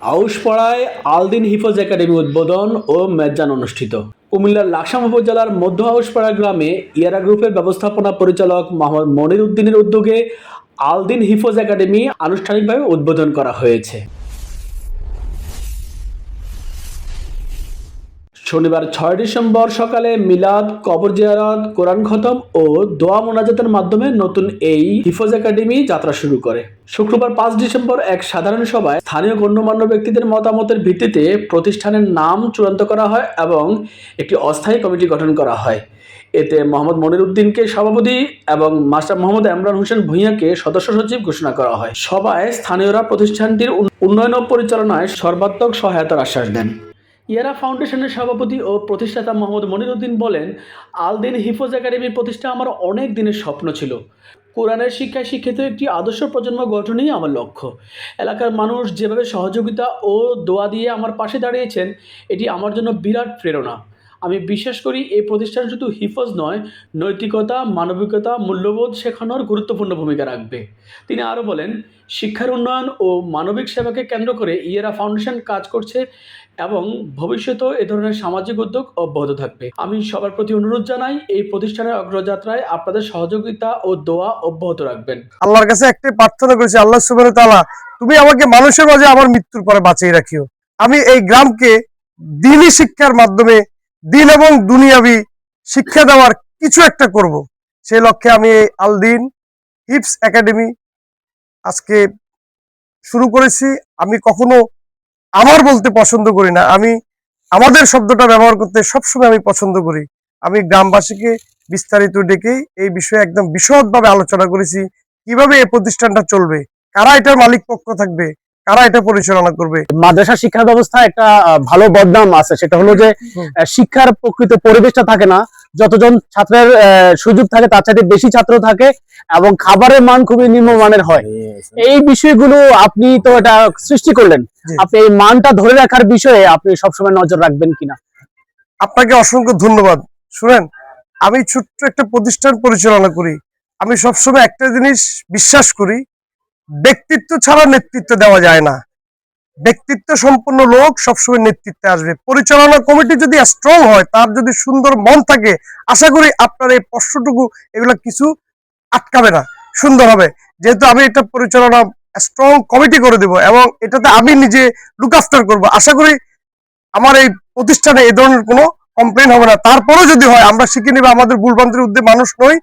আউশপাড়ায় Aldin হিফজ academy উদ্বোধন ও মেজান অনুষ্ঠিত। কুমিল্লার লাকসাম উপজেলার মধ্য আউশপাড়া গ্রামে ইয়ারা গ্রুপের ব্যবস্থাপনা পরিচালক মোহাম্মদ মনির উদ্দিনের উদ্যোগে আলদিন হিফজ একাডেমি আনুষ্ঠানিকভাবে উদ্বোধন করা হয়েছে। শনিবার ছয় ডিসেম্বর সকালে মিলাদ, কবর জিয়ারত, কোরআন খতম ও দোয়া মোনাজাতের মাধ্যমে নতুন এই হিফজ একাডেমি যাত্রা শুরু করে। শুক্রবার পাঁচ ডিসেম্বর এক সাধারণ সভায় স্থানীয় গণ্যমান্য ব্যক্তিদের মতামতের ভিত্তিতে প্রতিষ্ঠানের নাম চূড়ান্ত করা হয় এবং একটি অস্থায়ী কমিটি গঠন করা হয়। এতে মোহাম্মদ মনির উদ্দিনকে সভাপতি এবং মাস্টার মোহাম্মদ ইমরান হোসেন ভূঁইয়াকে সদস্য সচিব ঘোষণা করা হয়। সভায় স্থানীয়রা প্রতিষ্ঠানটির উন্নয়ন ও পরিচালনায় সর্বাত্মক সহায়তার আশ্বাস দেন। ইয়ারা ফাউন্ডেশনের সভাপতি ও প্রতিষ্ঠাতা মোহাম্মদ মনিরুদ্দিন বলেন আলদিন হিফজ একাডেমির প্রতিষ্ঠা আমার অনেক দিনের স্বপ্ন ছিল। কোরআনের শিক্ষায় শিক্ষিত একটি আদর্শ প্রজন্ম গঠনই আমার লক্ষ্য। এলাকার মানুষ যেভাবে সহযোগিতা ও দোয়া দিয়ে আমার পাশে দাঁড়িয়েছেন, এটি আমার জন্য বিরাট প্রেরণা। আমি বিশ্বাস করি এই প্রতিষ্ঠান শুধু হিফজ নয়, নৈতিকতা, মানবিকতা, মূল্যবোধ শেখানোর গুরুত্বপূর্ণ ভূমিকা রাখবে। তিনি আরও বলেন, শিক্ষার উন্নয়ন ও মানবিক সেবাকে কেন্দ্র করে ইয়েরা ফাউন্ডেশন কাজ করছে এবং ভবিষ্যতেও এ ধরনের সামাজিক উদ্যোগ অব্যাহত থাকবে। আমি সবার প্রতি অনুরোধ জানাই, এই প্রতিষ্ঠানের অগ্রযাত্রায় আপনাদের সহযোগিতা ও দোয়া অব্যাহত রাখবেন। আল্লাহর কাছে একটাই প্রার্থনা করেছি, আল্লাহ সুবাহ তালা তুমি আমাকে মানুষের মাঝে আমার মৃত্যুর পরে বাঁচিয়ে রাখিও। আমি এই গ্রামকে দিনই শিক্ষার মাধ্যমে দিন এবং দুনিয়াবি শিক্ষা দেওয়ার কিছু একটা করব। সেই লক্ষ্যে আমি আলদিন হিপস একাডেমি আজকে শুরু করেছি। আমি কখনো আমার বলতে পছন্দ করি না। আমি আমাদের শব্দটা ব্যবহার করতে সবসময় আমি পছন্দ করি। আমি গ্রামবাসীকে বিস্তারিত ডেকে এই বিষয়ে একদম বিশদভাবে আলোচনা করেছি। কীভাবে এই প্রতিষ্ঠানটা চলবে? কারা এটার মালিক পক্ষ থাকবে? কারা এটা পরিচালনা করবে? মাদ্রাসা শিক্ষা ব্যবস্থা একটা ভালো বদনাম আছে। সেটা হলো যে শিক্ষার প্রকৃত পরিবেশটা থাকে না। যতজন ছাত্রের আহ, সুযোগ থাকে তার চাইতে বেশি ছাত্র থাকে এবং খাবারের মান খুবই নিম্নমানের হয়। এই বিষয়গুলো আপনি তো এটা সৃষ্টি করলেন। আপনি এই মানটা ধরে রাখার বিষয়ে আপনি সবসময় নজর রাখবেন কিনা? আপনাকে অসংখ্য ধন্যবাদ। শুনেন আমি ছোট্ট একটা প্রতিষ্ঠান পরিচালনা করি। আমি সবসময় একটা জিনিস বিশ্বাস করি ব্যক্তিত্ব ছাড়া নেতৃত্ব দেওয়া যায় না। ব্যক্তিত্ব সম্পন্ন লোক সবসময় নেতৃত্বে আসবে। পরিচালনা কমিটি যদি স্ট্রং হয়, তার যদি সুন্দর মন থাকে, আশা করি আপনার এই প্রশ্নটুকু এগুলা কিছু আটকাবে না। সুন্দর হবে। যেহেতু আমি এটা পরিচালনা স্ট্রং কমিটি করে দেব এবং এটাতে আমি নিজে লুক আফটার করব, আশা করি আমার এই প্রতিষ্ঠানে এই ধরনের কোনো কমপ্লেন হবে না। তারপরেও যদি হয়, আমরা শিখে নিবে, আমাদের ভুলভ্রান্তির উদ্যোগে মানুষ নই।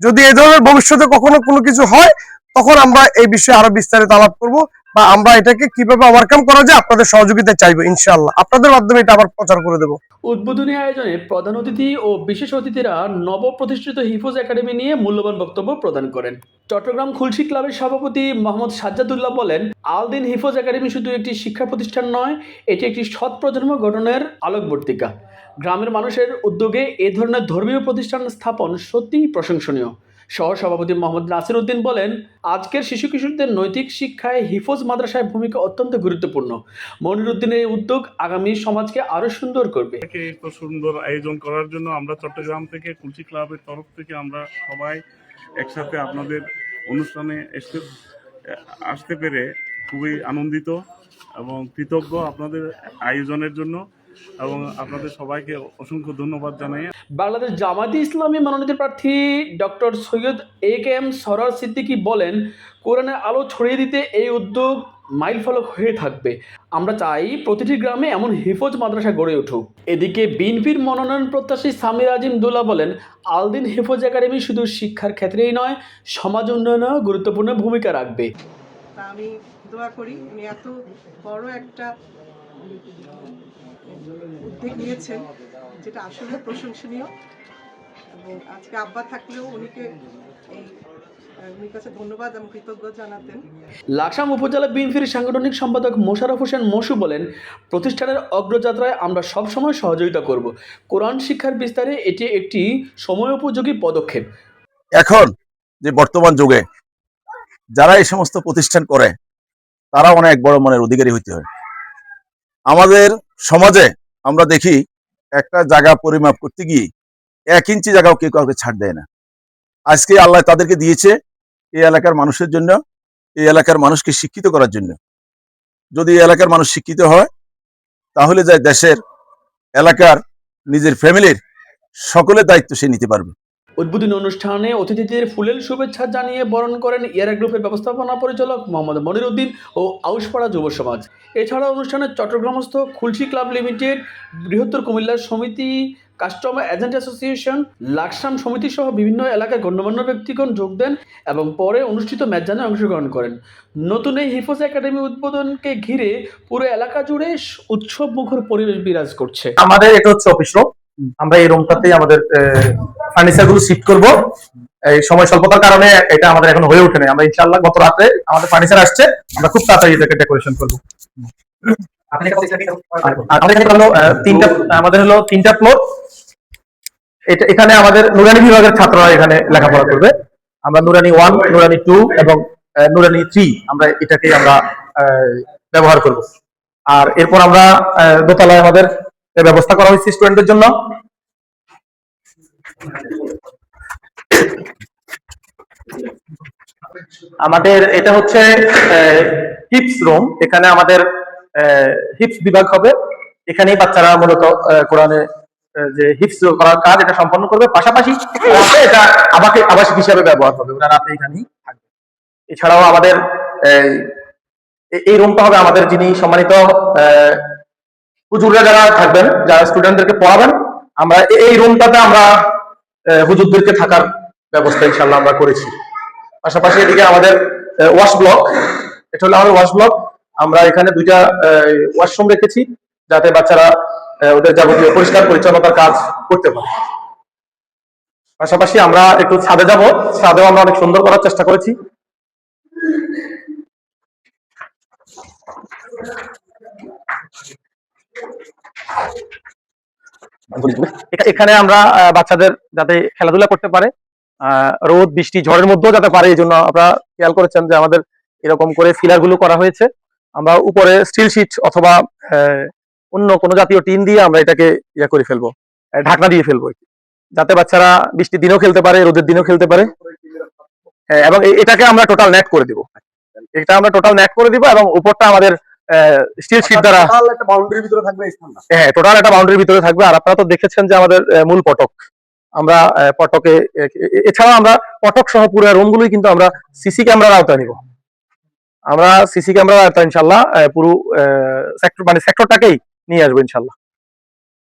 যদি এই ধরনের ভবিষ্যতে কখনো কোনো কিছু হয়, তখন আমরা এই বিষয়ে আরও বিস্তারিত আলাপ করব বা আমরা এটাকে কীভাবে ওভারকাম করা যায় আপনাদের সহযোগিতা চাইব, ইনশাআল্লাহ। আপনাদের মাধ্যমে এটা আবার প্রচার করে দেবো। উদ্বোধনী আয়োজনে প্রধান অতিথি ও বিশেষ অতিথিরা নবপ্রতিষ্ঠিত হিফোজ একাডেমি নিয়ে মূল্যবান বক্তব্য প্রদান করেন। চট্টগ্রাম খুলশি ক্লাবের সভাপতি মোহাম্মদ সাজ্জাদুল্লাহ বলেন, আলদিন হিফোজ একাডেমি শুধু একটি শিক্ষা প্রতিষ্ঠান নয়, এটি একটি সৎ প্রজন্ম গঠনের আলোকবর্তিকা। গ্রামের মানুষের উদ্যোগে এ ধরনের ধর্মীয় প্রতিষ্ঠান স্থাপন সত্যিই প্রশংসনীয়। সহ সভাপতি মোহাম্মদ নাসির উদ্দিন বলেন, আজকের শিশু কিশোরদের নৈতিক শিক্ষায় হিফোজ মাদ্রাসায় ভূমিকা অত্যন্ত গুরুত্বপূর্ণ। মনির উদ্দিনের এই উদ্যোগ আগামী সমাজকে আরও সুন্দর করবে। এত সুন্দর আয়োজন করার জন্য আমরা চট্টগ্রাম থেকে কুলচি ক্লাবের তরফ থেকে আমরা সবাই একসাথে আপনাদের অনুষ্ঠানে এসে, আসতে পেরে খুবই আনন্দিত এবং কৃতজ্ঞ আপনাদের আয়োজনের জন্য। এবং আপনাদের সবাইকে অসংখ্য ধন্যবাদ জানাই। বাংলাদেশ জামায়াতে ইসলামী মনোনীত প্রার্থী doctor Syed A K M Sarwar Siddiqui বলেন কোরআনের আলো ছড়িয়ে দিতে এই উদ্যোগ মাইল ফলক হয়ে থাকবে। আমরা চাই প্রতিটি গ্রামে এমন হিফজ মাদ্রাসা গড়ে উঠুক। এদিকে বিএনপির মনোনয়ন প্রত্যাশী সামির আজিম দুল্লা বলেন আলদিন হিফজ একাডেমি শুধু শিক্ষার ক্ষেত্রেই নয় সমাজ উন্নয়নেও গুরুত্বপূর্ণ ভূমিকা রাখবে। আমি দোয়া করি উনি এত বড় একটা উদ্যোগ নিয়েছেন যেটা আসলে প্রশংসনীয়। এবং আজকে আব্বা থাকলেও উনিকে এই আহ, উনির কাছে ধন্যবাদ কৃতজ্ঞ জানাতেন। লাকসাম উপজেলা বিএনপির সাংগঠনিক সম্পাদক মোশাররফ হোসেন মশু বলেন প্রতিষ্ঠানের অগ্রযাত্রায় আমরা সবসময় সহযোগিতা করব। কোরআন শিক্ষার বিস্তারে এটি একটি সময়োপযোগী পদক্ষেপ। এখন যে বর্তমান যুগে যারা এই সমস্ত প্রতিষ্ঠান করে তারা অনেক বড় মনের অধিকারী হইতে হয়। আমাদের সমাজে আমরা দেখি, একটা জায়গা পরিমাপ করতে গিয়ে এক ইঞ্চি জায়গাও কেউ কাউকে ছাড় দেয় না। আজকে আল্লাহ তাদেরকে দিয়েছে এই এলাকার মানুষের জন্য, এই এলাকার মানুষকে শিক্ষিত করার জন্য। যদি এই এলাকার মানুষ শিক্ষিত হয়, তাহলে যায় দেশের এলাকার নিজের ফ্যামিলির সকলের দায়িত্ব সে নিতে পারবে। উদ্বোধনী অনুষ্ঠানে অতিথিদের ফুলেল শুভেচ্ছা জানিয়ে বরণ করেন ইয়ারা গ্রুপের ব্যবস্থাপনা পরিচালক মোহাম্মদ মনির উদ্দিন ও আউশপাড়া যুব সমাজ। এছাড়া অনুষ্ঠানে চট্টগ্রামস্থ খুলশি ক্লাব লিমিটেড, বৃহত্তর কুমিল্লা সমিতি, কাস্টমার এজেন্ট অ্যাসোসিয়েশন, লাকসাম সমিতি সহ বিভিন্ন এলাকার গণ্যমান্য ব্যক্তিগণ যোগ দেন এবং পরে অনুষ্ঠিত ম্যাচজানে অংশগ্রহণ করেন। নতুন এই হিফোজ একাডেমি উদ্বোধনকে ঘিরে পুরো এলাকা জুড়ে উৎসব মুখর পরিবেশ বিরাজ করছে। আমাদের এটা হচ্ছে অফিস রুম আমরা এই রুমটাতেই আমাদের ফার্নিচারগুলো শিফট করব। এই সময় স্বল্পতার কারণে এটা আমাদের এখন হয়ে ওঠে নাই আমরা ইনশাল্লাহ গত রাতে আমাদের ফার্নিচার আসছে আমরা খুব তাড়াতাড়ি এটাকে ডেকোরেশন করব। আমাদের এখানে হলো তিনটা আমাদের হলো তিনটা ফ্লোর এটা এখানে আমাদের নুরানি বিভাগের ছাত্ররা এখানে লেখাপড়া করবে। আমরা নুরানি ওয়ান নুরানি টু এবং নুরানি থ্রি আমরা এটাকে আমরা ব্যবহার করব। আর এরপর আমরা দোতলায় আমাদের ব্যবস্থা করা হয়েছে স্টুডেন্টদের জন্য। আমাদের এটা হচ্ছে হিপস রুম এখানে আমাদের হিপস বিভাগ হবে। এখানেই বাচ্চারা মূলত কোরআনে যে হিপস করার কাজ এটা সম্পন্ন করবে। পাশাপাশি এটা আবাসিক আবাসিক হিসাবে ব্যবহার হবে ওরা রাতে এখানেই থাকবে। এছাড়াও আমাদের এই, রুমটা হবে আমাদের যিনি সম্মানিত হুজুররা যারা থাকবেন যারা স্টুডেন্টদেরকে পড়াবেন আমরা এই রুমটাতে আমরা হুজুরদেরকে থাকার ব্যবস্থা ইনশাল্লাহ আমরা করেছি। পাশাপাশি এদিকে আমাদের ওয়াশ ব্লক এটা হলো আমাদের ওয়াশ ব্লক আমরা এখানে দুইটা ওয়াশরুম রেখেছি, যাতে বাচ্চারা ওদের যাবতীয় পরিষ্কার পরিচ্ছন্নতার কাজ করতে পারে। পাশাপাশি আমরা একটু ছাদে যাব। ছাদেও আমরা অনেক সুন্দর করার চেষ্টা করেছি। এখানে আমরা বাচ্চাদের যাতে খেলাধুলা করতে পারে রোদ বৃষ্টি ঝড়ের মধ্যেও যাতে পারে এই জন্য আমরা খেয়াল করেছেন যে আমাদের এরকম করে ফিলারগুলো করা হয়েছে। আমরা উপরে স্টিল শিট অথবা অন্য কোনো জাতীয় টিন দিয়ে আমরা এটাকে ইয়ে করে ফেলব ঢাকনা দিয়ে ফেলব যাতে বাচ্চারা বৃষ্টির দিনেও খেলতে পারে রোদের দিনেও খেলতে পারে। হ্যাঁ, এবং এটাকে আমরা টোটাল নেট করে দিব। এটা আমরা টোটাল নেট করে দিব এবং উপরটা আমাদের স্টিল শীট দ্বারা। একটা বাউন্ডারির ভিতরে থাকবে হ্যাঁ টোটাল একটা বাউন্ডারির ভিতরে থাকবে। আর আপনারা তো দেখেছেন যে আমাদের মূল পটক। আমরা পটকে এ- এ- আমরা পটক সহ পুরো রুমগুলোই কিন্তু আমরা সিসি ক্যামেরার আওতায় নিব। আমরা সিসি ক্যামেরার আওতায় ইনশাল্লাহ পুরো সেক্টর মানে সেক্টরটাকেই নিয়ে আসব ইনশাল্লাহ